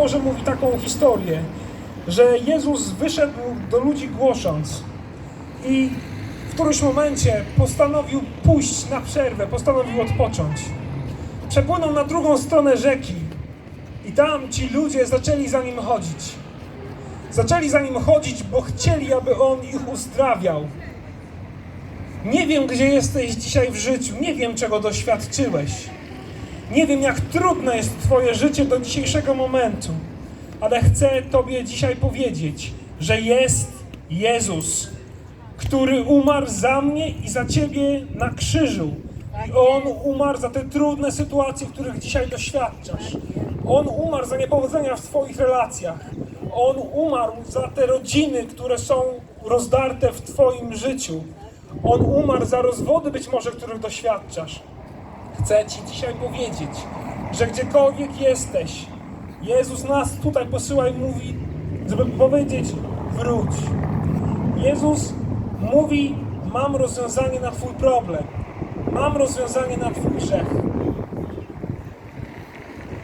Boże mówi taką historię, że Jezus wyszedł do ludzi głosząc i w którymś momencie postanowił pójść na przerwę, postanowił odpocząć. Przepłynął na drugą stronę rzeki i tam ci ludzie zaczęli za nim chodzić. Zaczęli za nim chodzić, bo chcieli, aby on ich uzdrawiał. Nie wiem, gdzie jesteś dzisiaj w życiu, nie wiem, czego doświadczyłeś. Nie wiem, jak trudne jest Twoje życie do dzisiejszego momentu, ale chcę Tobie dzisiaj powiedzieć, że jest Jezus, który umarł za mnie i za Ciebie na krzyżu. I On umarł za te trudne sytuacje, których dzisiaj doświadczasz. On umarł za niepowodzenia w Twoich relacjach. On umarł za te rodziny, które są rozdarte w Twoim życiu. On umarł za rozwody być może, których doświadczasz. Chcę Ci dzisiaj powiedzieć, że gdziekolwiek jesteś, Jezus nas tutaj posyła i mówi, żeby powiedzieć: wróć. Jezus mówi: Mam rozwiązanie na Twój problem, mam rozwiązanie na Twój grzech.